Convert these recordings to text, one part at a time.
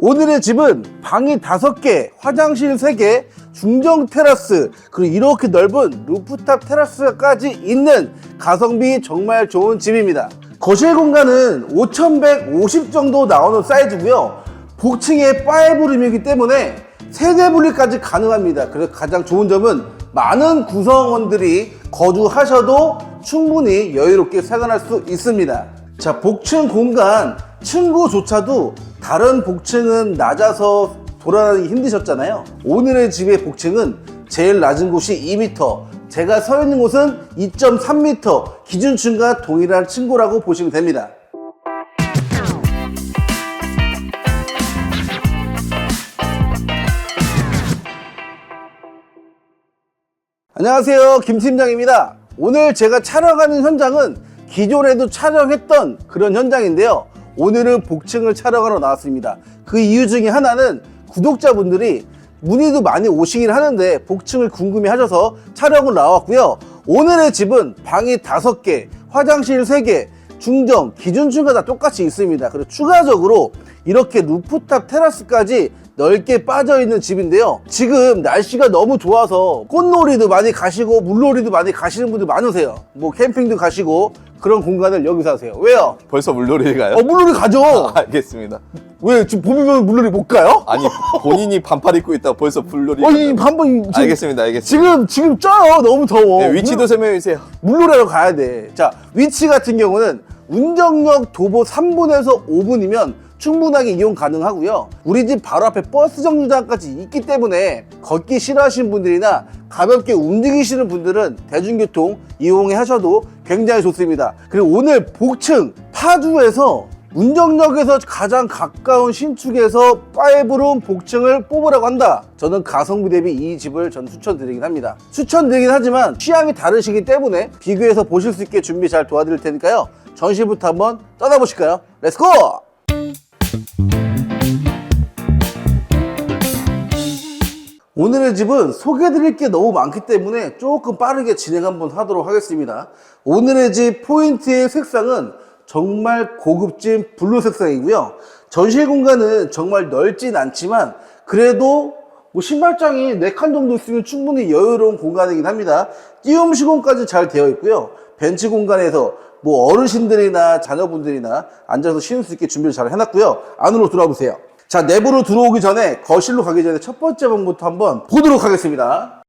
오늘의 집은 방이 다섯 개, 화장실 세 개, 중정 테라스, 그리고 이렇게 넓은 루프탑 테라스까지 있는 가성비 정말 좋은 집입니다. 거실 공간은 5150 정도 나오는 사이즈고요. 복층의 5룸이기 때문에 세대 분리까지 가능합니다. 그래서 가장 좋은 점은 많은 구성원들이 거주하셔도 충분히 여유롭게 생활할 수 있습니다. 자, 복층 공간 층고조차도 다른 복층은 낮아서 돌아다니기 힘드셨잖아요. 오늘의 집의 복층은 제일 낮은 곳이 2m, 제가 서 있는 곳은 2.3m, 기준층과 동일한 층고라고 보시면 됩니다. 안녕하세요. 김 팀장입니다. 오늘 제가 촬영하는 현장은 기존에도 촬영했던 그런 현장인데요. 오늘은 복층을 촬영하러 나왔습니다. 그 이유 중에 하나는 구독자분들이 문의도 많이 오시긴 하는데 복층을 궁금해 하셔서 촬영을 나왔고요. 오늘의 집은 방이 다섯 개, 화장실 세 개, 중정, 기준층과 다 똑같이 있습니다. 그리고 추가적으로 이렇게 루프탑 테라스까지 넓게 빠져 있는 집인데요. 지금 날씨가 너무 좋아서 꽃놀이도 많이 가시고 물놀이도 많이 가시는 분들 많으세요. 뭐 캠핑도 가시고 그런 공간을 여기서 하세요. 왜요? 벌써 물놀이 가요? 어, 물놀이 가죠. 알겠습니다. 왜 지금 봄이면 물놀이 못 가요? 아니 본인이 반팔 입고 있다 가 벌써 물놀이. 아니 가요? 한번 지금, 알겠습니다, 알겠습니다. 지금 지금 쪄요. 너무 더워. 네, 위치도 설명해 주세요. 물놀이하러 가야 돼. 자, 위치 같은 경우는 운정역 도보 3분에서 5분이면 충분하게 이용 가능하고요. 우리 집 바로 앞에 버스 정류장까지 있기 때문에 걷기 싫어하시는 분들이나 가볍게 움직이시는 분들은 대중교통 이용해 하셔도 굉장히 좋습니다. 그리고 오늘 복층 파주에서 운정역에서 가장 가까운 신축에서 5룸 복층을 뽑으라고 한다. 저는 가성비 대비 이 집을 전 추천드리긴 합니다. 추천드리긴 하지만 취향이 다르시기 때문에 비교해서 보실 수 있게 준비 잘 도와드릴 테니까요. 전시부터 한번 떠나보실까요? 렛츠고! 오늘의 집은 소개해드릴 게 너무 많기 때문에 조금 빠르게 진행 한번 하도록 하겠습니다. 오늘의 집 포인트의 색상은 정말 고급진 블루 색상이고요. 전실 공간은 정말 넓진 않지만 그래도 뭐 신발장이 4칸 정도 있으면 충분히 여유로운 공간이긴 합니다. 띄움 시공까지 잘 되어 있고요. 벤치 공간에서 뭐 어르신들이나 자녀분들이나 앉아서 쉬는 수 있게 준비를 잘 해놨고요. 안으로 들어와 보세요. 자, 내부로 들어오기 전에 거실로 가기 전에 첫 번째 방부터 한번 보도록 하겠습니다.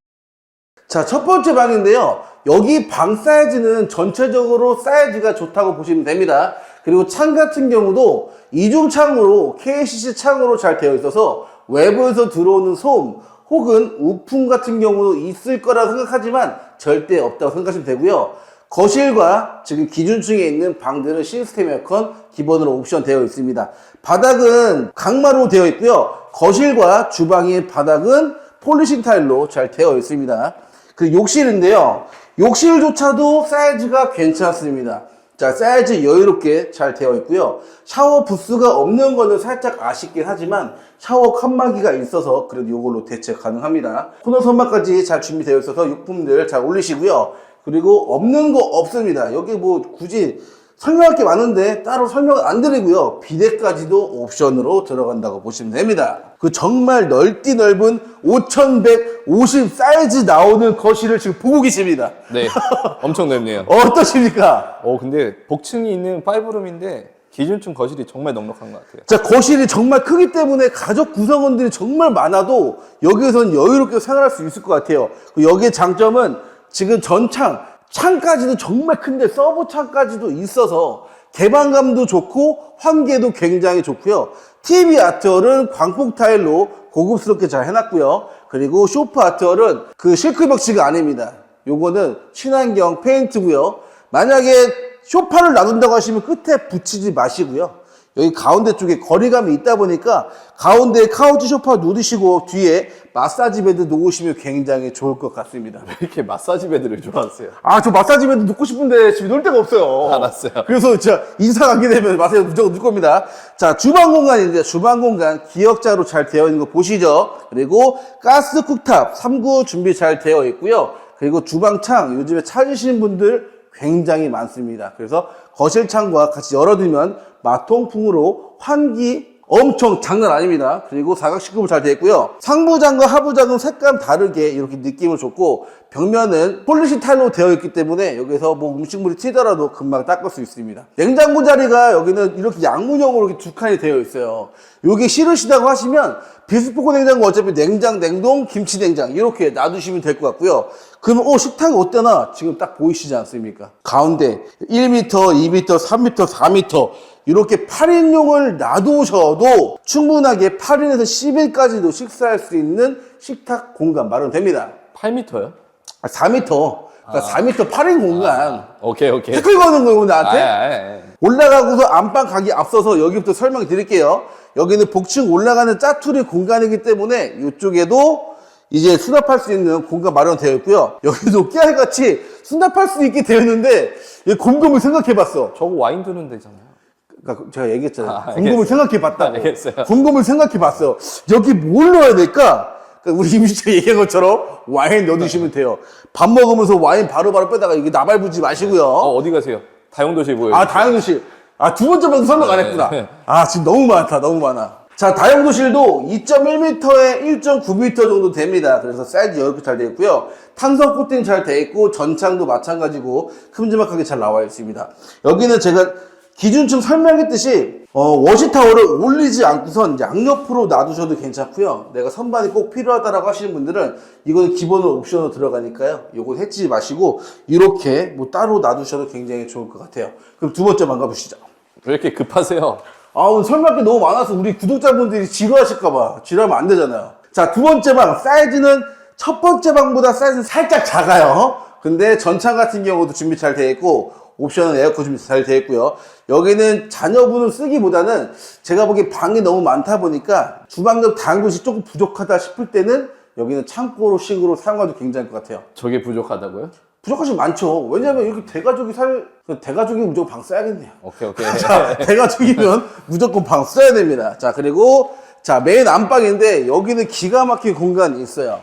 자, 첫 번째 방인데요. 여기 방 사이즈는 전체적으로 사이즈가 좋다고 보시면 됩니다. 그리고 창 같은 경우도 이중 창으로 KCC 창으로 잘 되어 있어서 외부에서 들어오는 소음 혹은 우풍 같은 경우도 있을 거라 생각하지만 절대 없다고 생각하시면 되고요. 거실과 지금 기준층에 있는 방들은 시스템 에어컨 기본으로 옵션 되어 있습니다. 바닥은 강마루 되어 있고요. 거실과 주방의 바닥은 폴리싱 타일로 잘 되어 있습니다. 그 욕실인데요. 욕실조차도 사이즈가 괜찮습니다. 자, 사이즈 여유롭게 잘 되어 있고요. 샤워 부스가 없는 거는 살짝 아쉽긴 하지만 샤워 칸막이가 있어서 그래도 이걸로 대체 가능합니다. 코너 선반까지 잘 준비되어 있어서 용품들 잘 올리시고요. 그리고 없는 거 없습니다. 여기 뭐 굳이 설명할 게 많은데 따로 설명을 안 드리고요. 비대까지도 옵션으로 들어간다고 보시면 됩니다. 그 정말 넓디 넓은 5150 사이즈 나오는 거실을 지금 보고 계십니다. 네, 엄청 넓네요. 어떠십니까? 어 근데 복층이 있는 5룸인데 기준층 거실이 정말 넉넉한 것 같아요. 자, 거실이 정말 크기 때문에 가족 구성원들이 정말 많아도 여기에선 여유롭게 생활할 수 있을 것 같아요. 그 여기의 장점은 지금 전창, 창까지도 정말 큰데 서브 창까지도 있어서 개방감도 좋고 환기도 굉장히 좋고요. TV 아트월은 광폭 타일로 고급스럽게 잘 해놨고요. 그리고 쇼파 아트월은 그 실크 벽지가 아닙니다. 요거는 친환경 페인트고요. 만약에 쇼파를 놔둔다고 하시면 끝에 붙이지 마시고요. 여기 가운데 쪽에 거리감이 있다 보니까 가운데 카우치 쇼파 누르시고 뒤에 마사지 베드 놓으시면 굉장히 좋을 것 같습니다. 왜 이렇게 마사지 베드를 좋아하세요? 아, 저 마사지 베드 놓고 싶은데 집에 놓을 데가 없어요. 알았어요. 그래서 진짜 인사 가게 되면 마사지 무조건 놓을 겁니다. 자, 주방 공간인데 주방 공간 기역자로 잘 되어 있는 거 보시죠. 그리고 가스 쿡탑 3구 준비 잘 되어 있고요. 그리고 주방 창 요즘에 찾으시는 분들 굉장히 많습니다. 그래서 거실 창과 같이 열어두면 마통풍으로 환기 엄청 장난 아닙니다. 그리고 사각 식구로 잘 되어 있고요. 상부장과 하부장은 색감 다르게 이렇게 느낌을 줬고 벽면은 폴리시 타일로 되어 있기 때문에 여기서 뭐 음식물이 튀더라도 금방 닦을 수 있습니다. 냉장고 자리가 여기는 이렇게 양문형으로 이렇게 두 칸이 되어 있어요. 요게 싫으시다고 하시면 비스포크 냉장고 어차피 냉장, 냉동, 김치 냉장 이렇게 놔두시면 될 것 같고요. 그러면 어 식탁이 어때나 지금 딱 보이시지 않습니까? 가운데 1m, 2m, 3m, 4m 이렇게 8인용을 놔두셔도 충분하게 8인에서 10인까지도 식사할 수 있는 식탁 공간 마련됩니다. 8m요? 아, 4m. 그러니까 4m 8인 공간. 오케이 오케이. 태클 거는 거예요, 나한테? 아, 아, 아. 올라가고서 안방 가기 앞서서 여기부터 설명 드릴게요. 여기는 복층 올라가는 짜투리 공간이기 때문에 이쪽에도 이제 수납할 수 있는 공간 마련되어 있고요. 여기도 깨알같이 수납할 수 있게 되어 있는데 얘 곰곰이 생각해 봤어. 저거 와인 두는 데잖아요. 그러니까 제가 얘기했잖아요. 아, 곰곰을 생각해 봤다고. 알겠어요. 곰곰을 생각해 봤어요. 여기 뭘 넣어야 될까? 그러니까 우리 임시장 얘기한 것처럼 와인 넣어주시면 돼요. 밥 먹으면서 와인 바로바로 빼다가 이게 나발부지 마시고요. 어, 어디 가세요? 다용도실 보여요. 아, 다용도실. 아, 두 번째 방송 설명 안 했구나. 네. 아, 지금 너무 많다, 너무 많아. 자, 다용도실도 2.1m에 1.9m 정도 됩니다. 그래서 사이즈 이렇게 잘 되어 있고요. 탄성 코팅 잘 되어 있고, 전창도 마찬가지고, 큼지막하게 잘 나와 있습니다. 여기는 제가 기준층 설명했듯이, 어, 워시타워를 올리지 않고선 양옆으로 놔두셔도 괜찮고요. 내가 선반이 꼭 필요하다라고 하시는 분들은 이거는 기본으로 옵션으로 들어가니까요. 이거 해치지 마시고, 이렇게 뭐 따로 놔두셔도 굉장히 좋을 것 같아요. 그럼 두 번째 방 가 보시죠. 왜 이렇게 급하세요? 아, 오늘 설명할 게 너무 많아서 우리 구독자분들이 지루하실까봐. 지루하면 안 되잖아요. 자, 두 번째 방. 사이즈는 첫 번째 방보다 사이즈는 살짝 작아요. 근데 전창 같은 경우도 준비 잘 되어 있고, 옵션은 에어컨 준비 잘 되어 있고요. 여기는 자녀분을 쓰기보다는 제가 보기엔 방이 너무 많다 보니까 주방 옆 다용도시 조금 부족하다 싶을 때는 여기는 창고로 식으로 사용해도 굉장할 것 같아요. 저게 부족하다고요? 부족하신 많죠. 왜냐면 이렇게 대가족이 살, 대가족이 무조건 방 써야겠네요. 오케이 오케이. 자, 대가족이면 무조건 방 써야 됩니다. 자, 그리고 자, 메인 안방인데 여기는 기가 막힌 공간이 있어요.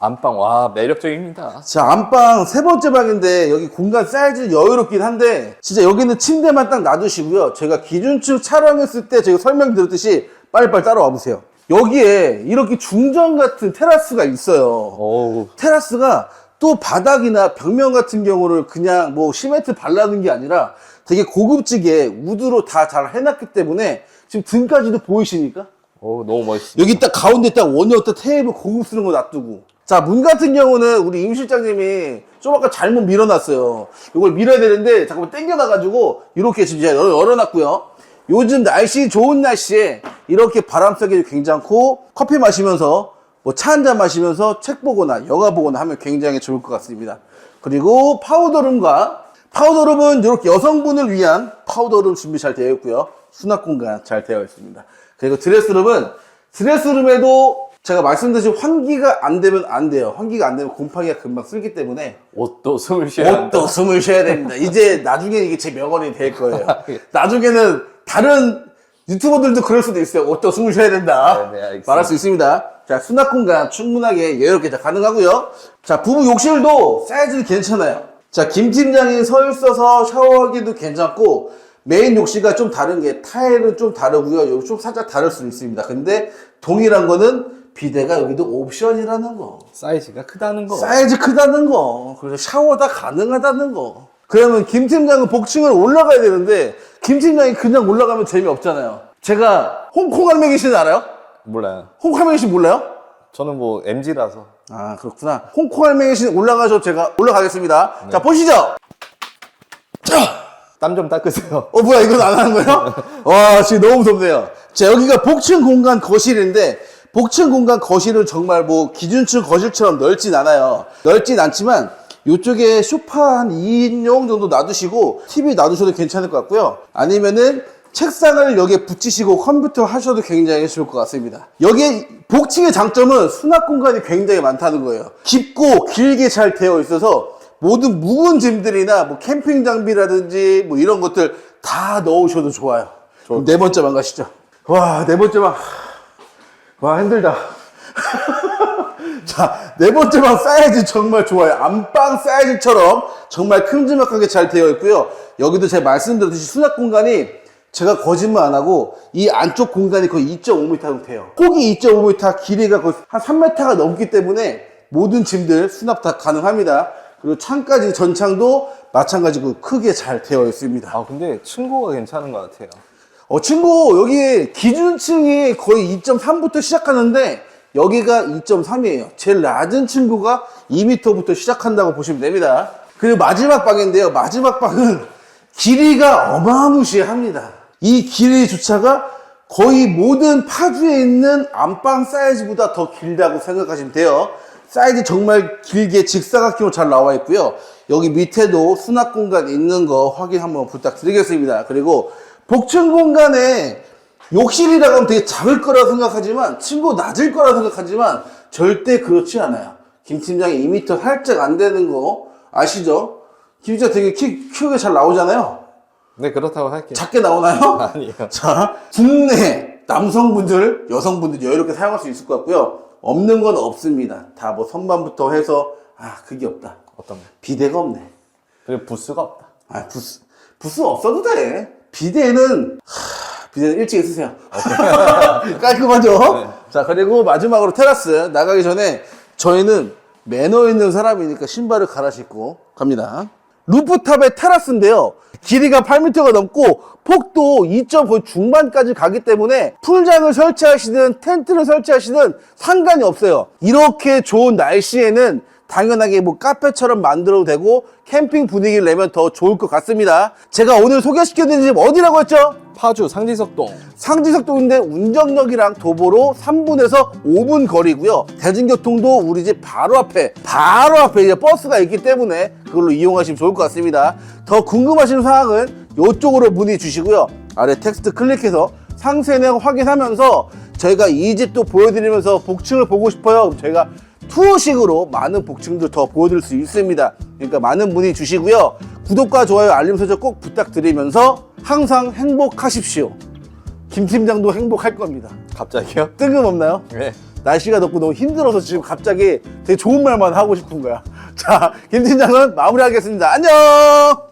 안방 와 매력적입니다. 자, 안방 세 번째 방인데 여기 공간 사이즈 여유롭긴 한데 진짜 여기는 침대만 딱 놔두시고요. 제가 기준층 촬영했을 때 제가 설명드렸듯이 빨리빨리 따라와 보세요. 여기에 이렇게 중전 같은 테라스가 있어요. 어우 테라스가 또 바닥이나 벽면 같은 경우를 그냥 뭐 시멘트 발라는 게 아니라 되게 고급지게 우드로 다 잘 해놨기 때문에 지금 등까지도 보이시니까? 어우 너무 멋있습니다. 여기 딱 가운데 딱 원형 딱 테이블 고급스러운 거 놔두고. 자 문 같은 경우는 우리 임 실장님이 좀 아까 잘못 밀어놨어요. 이걸 밀어야 되는데 잠깐만 당겨놔가지고 이렇게 지금 제가 열어- 열어놨고요. 요즘 날씨 좋은 날씨에 이렇게 바람 쐬기도 괜찮고 커피 마시면서 뭐 차 한 잔 마시면서 책 보거나 영화 보거나 하면 굉장히 좋을 것 같습니다 그리고 파우더룸과 파우더룸은 이렇게 여성분을 위한 파우더룸 준비 잘 되어 있고요. 수납 공간 잘 되어 있습니다. 그리고 드레스룸은 드레스룸에도 제가 말씀드린 환기가 안 되면 안 돼요. 환기가 안 되면 곰팡이가 금방 쓸기 때문에 옷도 숨을 쉬어야 한다. 옷도 숨을 쉬어야 됩니다. 이제 나중에 이게 제 명언이 될 거예요. 나중에는 다른 유튜버들도 그럴 수도 있어요. 옷도 숨을 쉬어야 된다. 네, 네. 말할 수 있습니다. 자, 수납 공간 충분하게 여유롭게 다 가능하고요. 자, 부부 욕실도 사이즈는 괜찮아요. 자, 김 팀장이 서 있어서 샤워하기도 괜찮고 메인 욕실과 좀 다른 게 타일은 좀 다르고요. 여기 좀 살짝 다를 수 있습니다. 근데 동일한 거는 비대가 여기도 옵션이라는 거. 사이즈가 크다는 거. 사이즈 크다는 거. 그래서 샤워 다 가능하다는 거. 그러면 김 팀장은 복층을 올라가야 되는데 김 팀장이 그냥 올라가면 재미없잖아요. 제가 홍콩 씨는 알아요? 몰라요. 홍콩 할매기 씨 몰라요? 저는 뭐 MG라서. 아 그렇구나. 홍콩 할매기 씨 올라가서 제가 올라가겠습니다. 자 보시죠. 땀좀 닦으세요. 어 뭐야 이건 안 하는 거예요? 와 지금 너무 무섭네요. 자 여기가 복층 공간 거실인데 복층 공간 거실은 정말 뭐 기준층 거실처럼 넓진 않아요. 넓진 않지만 이쪽에 소파 한 2인용 정도 놔두시고 TV 놔두셔도 괜찮을 것 같고요. 아니면은 책상을 여기에 붙이시고 컴퓨터 하셔도 굉장히 좋을 것 같습니다. 여기 복층의 장점은 수납 공간이 굉장히 많다는 거예요. 깊고 길게 잘 되어 있어서 모든 묵은 짐들이나 뭐 캠핑 장비라든지 뭐 이런 것들 다 넣으셔도 좋아요. 그럼 네 번째 방 가시죠. 와, 네 번째 방. 와, 힘들다. 자, 네 번째 방 사이즈 정말 좋아요. 안방 사이즈처럼 정말 큼지막하게 잘 되어 있고요. 여기도 제가 말씀드렸듯이 수납 공간이 제가 거짓말 안 하고 이 안쪽 공간이 거의 2.5m 정도 돼요. 폭이 2.5m, 길이가 거의 한 3m가 넘기 때문에 모든 짐들 수납 다 가능합니다. 그리고 창까지 전창도 마찬가지로 크게 잘 되어 있습니다. 아 근데 층고가 괜찮은 것 같아요. 어, 친구, 여기 기준층이 거의 2.3부터 시작하는데, 여기가 2.3이에요. 제일 낮은 친구가 2m부터 시작한다고 보시면 됩니다. 그리고 마지막 방인데요. 마지막 방은 길이가 어마무시합니다. 이 길이 주차가 거의 모든 파주에 있는 안방 사이즈보다 더 길다고 생각하시면 돼요. 사이즈 정말 길게 직사각형으로 잘 나와 있고요. 여기 밑에도 수납 공간 있는 거 확인 한번 부탁드리겠습니다. 그리고 복층 공간에 욕실이라고 하면 되게 작을 거라 생각하지만 친구 낮을 거라 생각하지만 절대 그렇지 않아요. 김 팀장이 2m 살짝 안 되는 거 아시죠? 김 팀장 되게 키 크게 잘 나오잖아요. 네 그렇다고 할게요. 작게 나오나요? 아니요. 자, 국내 남성분들, 여성분들 여유롭게 사용할 수 있을 것 같고요. 없는 건 없습니다. 다 뭐 선반부터 해서 아 그게 없다. 어떤 거? 비대가 없네. 그리고 부스가 없다. 아 부스 부스 없어도 돼. 비대는 하, 비대는 일찍 쓰세요. 깔끔하죠? 자 그리고 마지막으로 테라스 나가기 전에 저희는 매너 있는 사람이니까 신발을 갈아 신고 갑니다. 루프탑의 테라스인데요. 길이가 8m가 넘고 폭도 2점 거의 중반까지 가기 때문에 풀장을 설치하시든 텐트를 설치하시든 상관이 없어요. 이렇게 좋은 날씨에는 당연하게 뭐 카페처럼 만들어도 되고 캠핑 분위기를 내면 더 좋을 것 같습니다. 제가 오늘 소개시켜드린 집 어디라고 했죠? 파주 상지석동. 상지석동인데 운정역이랑 도보로 3분에서 5분 거리고요. 대중교통도 우리 집 바로 앞에 바로 앞에 이제 버스가 있기 때문에 그걸로 이용하시면 좋을 것 같습니다. 더 궁금하신 사항은 이쪽으로 문의 주시고요. 아래 텍스트 클릭해서 상세 내용 확인하면서 저희가 이 집도 보여드리면서 복층을 보고 싶어요. 저희가 투어식으로 많은 복층들 더 보여드릴 수 있습니다. 그러니까 많은 문의 주시고요. 구독과 좋아요, 알림 설정 꼭 부탁드리면서 항상 행복하십시오. 김 팀장도 행복할 겁니다. 갑자기요? 뜬금없나요? 네. 날씨가 덥고 너무 힘들어서 지금 갑자기 되게 좋은 말만 하고 싶은 거야. 자, 김 팀장은 마무리하겠습니다. 안녕!